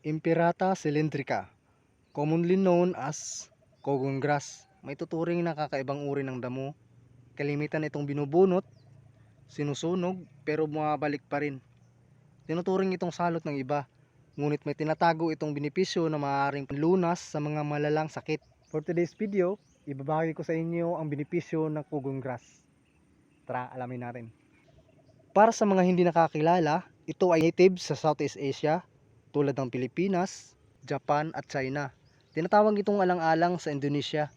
Impirata cylindrica, commonly known as cogon grass. May tuturing na kakaibang uri ng damo. Kalimitan itong binubunot, sinusunog, pero bumabalik pa rin. Tinuturing itong salot ng iba, ngunit may tinatago itong benepisyo na maaaring lunas sa mga malalang sakit. For today's video, ibabahagi ko sa inyo ang benepisyo ng cogon grass. Tara, alamin natin. Para sa mga hindi nakakilala, ito ay native sa Southeast Asia tulad ng Pilipinas, Japan at China. Tinatawag itong alang-alang sa Indonesia,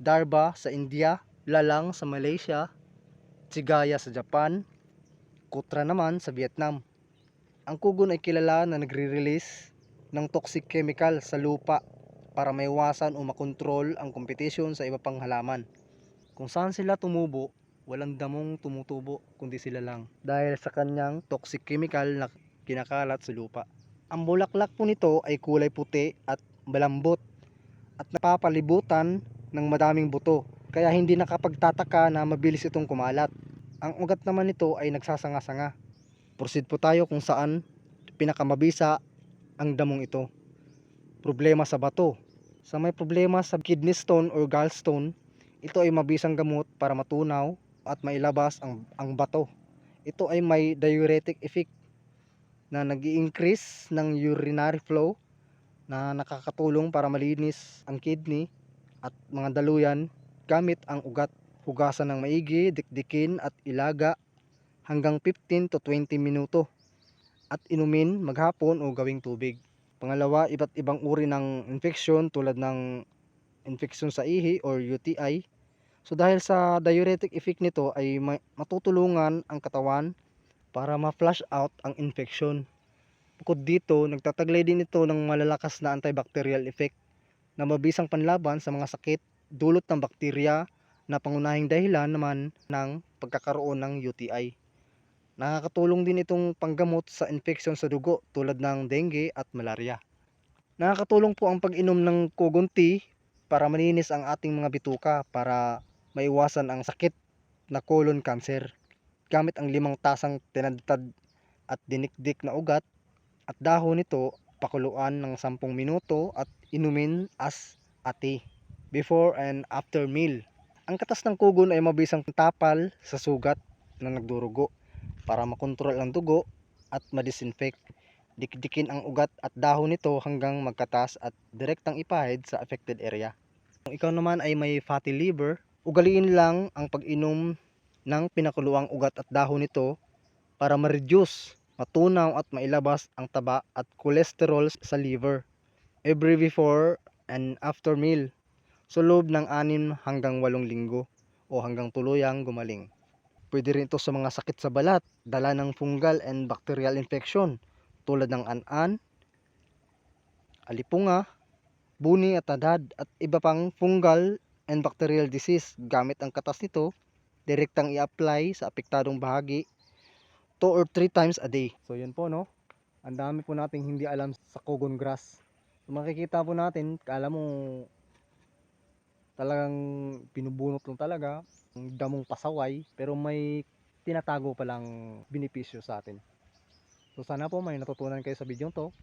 Darba sa India, Lalang sa Malaysia, Tsigaya sa Japan, Kutra naman sa Vietnam. Ang kugon ay kilala na nagre-release ng toxic chemical sa lupa para maiwasan o makontrol ang kompetisyon sa iba pang halaman. Kung saan sila tumubo, walang damong tumutubo kundi sila lang dahil sa kanyang toxic chemical na kinakalat sa lupa. Ang bulaklak po nito ay kulay puti at malambot at napapalibutan ng madaming buto kaya hindi nakapagtataka na mabilis itong kumalat. Ang ugat naman nito ay nagsasanga-sanga. Proceed po tayo kung saan pinakamabisa ang damong ito. Problema sa bato. Sa may problema sa kidney stone or gallstone, ito ay mabisang gamot para matunaw at mailabas ang, ang bato. Ito ay may diuretic effect na nag increase ng urinary flow na nakakatulong para malinis ang kidney at mga daluyan gamit ang ugat. Hugasan ng maigi, dikdikin at ilaga hanggang 15 to 20 minuto at inumin maghapon o gawing tubig. Pangalawa, iba't ibang uri ng infection tulad ng infection sa ihi or UTI. So dahil sa diuretic effect nito ay ma- matutulungan ang katawan para ma-flush out ang infection. Bukod dito, nagtataglay din ito ng malalakas na antibacterial effect na mabisang panlaban sa mga sakit dulot ng bakterya na pangunahing dahilan naman ng pagkakaroon ng UTI. Nakakatulong din itong panggamot sa infection sa dugo tulad ng dengue at malaria. Nakakatulong po ang pag-inom ng kogon tea para malinis ang ating mga bituka para maiwasan ang sakit na colon cancer. Gamit ang limang tasang tinadtad at dinikdik na ugat at dahon nito pakuluan ng 10 minuto at inumin as ate before and after meal. Ang katas ng kugon ay mabisang tapal sa sugat na nagdurugo para makontrol ang dugo at ma-disinfect. Dikdikin ang ugat at dahon nito hanggang magkatas at direktang ipahid sa affected area. Kung ikaw naman ay may fatty liver, ugaliin lang ang pag-inom ng pinakuluang ugat at dahon nito para ma-reduce, matunaw at mailabas ang taba at cholesterol sa liver every before and after meal sa loob ng 6 hanggang 8 linggo o hanggang tuluyang gumaling. Pwede rin ito sa mga sakit sa balat, dala ng fungal and bacterial infection tulad ng an-an, alipunga, buni at adhad at iba pang fungal and bacterial disease gamit ang katas nito direktang i-apply sa apektadong bahagi 2 or 3 times a day. So yun po no. Ang dami po nating hindi alam sa cogon grass. So, makikita po natin, kala mo talagang pinubunot lang talaga damong pasaway pero may tinatago palang benepisyo sa atin. So sana po may natutunan kayo sa video to.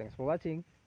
Thanks for watching.